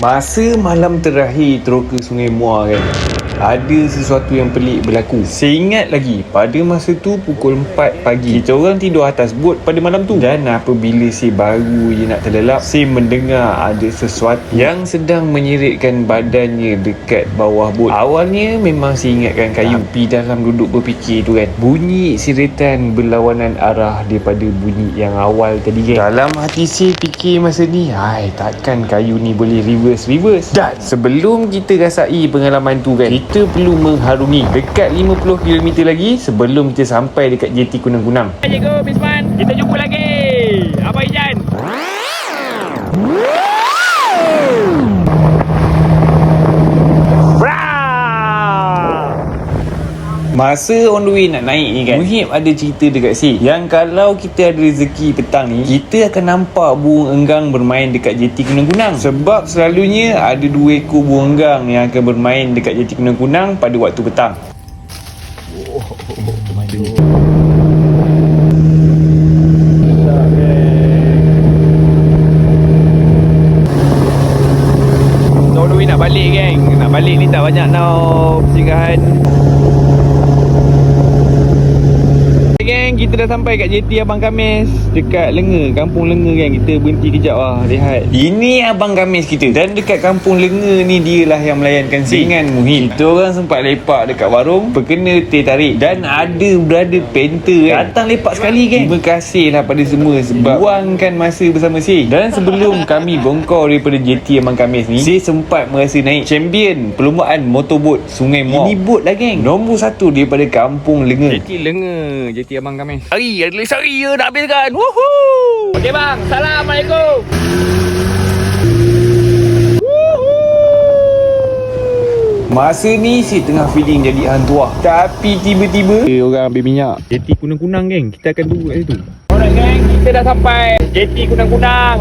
Masa malam terakhir teroka Sungai Muar kan ada sesuatu yang pelik berlaku. Saya ingat lagi pada masa tu pukul 4 pagi. Kita orang tidur atas bot pada malam tu. Dan apabila saya baru je nak terlelap, saya mendengar ada sesuatu yang sedang menyeritkan badannya dekat bawah bot. Awalnya memang saya ingatkan kayu. Tapi dalam duduk berfikir tu kan, bunyi siritan berlawanan arah daripada bunyi yang awal tadi kan. Dalam hati saya fikir masa ni, hai takkan kayu ni boleh reverse-reverse. Dan sebelum kita rasai pengalaman tu kan, kita perlu mengharungi dekat 50 km lagi sebelum kita sampai dekat JT Kunang-Kunang. Cikgu Bisman Masa on the way nak naik ni kan? Muhib ada cerita dekat si Yang kalau kita ada rezeki petang ni Kita akan nampak burung enggang bermain dekat JT Kunang-Kunang. Sebab selalunya ada dua ekor burung enggang Yang akan bermain dekat JT Kunang-Kunang pada waktu petang. Way nak balik geng. Nak balik ni tak banyak now Persinggahan Geng kita dah sampai kat JT Abang Kamis. Dekat Lenga Kampung Lenga kan Kita berhenti kejap. Lah Rehat. Ini Abang Kamis kita. Dan dekat kampung Lenga ni Dialah yang melayankan si Dengan Muhib Kita orang sempat lepak dekat warung Perkena teh tarik. Dan ada brother painter kan. Datang lepak sekali kan Terima kasih lah pada semua Sebab luangkan masa bersama si. Dan sebelum kami bongkar daripada JT Abang Kamis ni Si sempat merasa naik Champion Perlombaan motorbot Sungai Muar Ini bot lah geng. Nombor satu daripada kampung Lenga. JT Lenga JT Abang Kamis Hari ada lagi sehari je Nak habiskan? Woohoo! Okay bang. Assalamualaikum. Masa ni si tengah feeling jadi hantuah Tapi tiba-tiba Eh orang ambil minyak. JT kunang-kunang geng. Kita akan tunggu kat situ. Alright geng. Kita dah sampai. JT kunang-kunang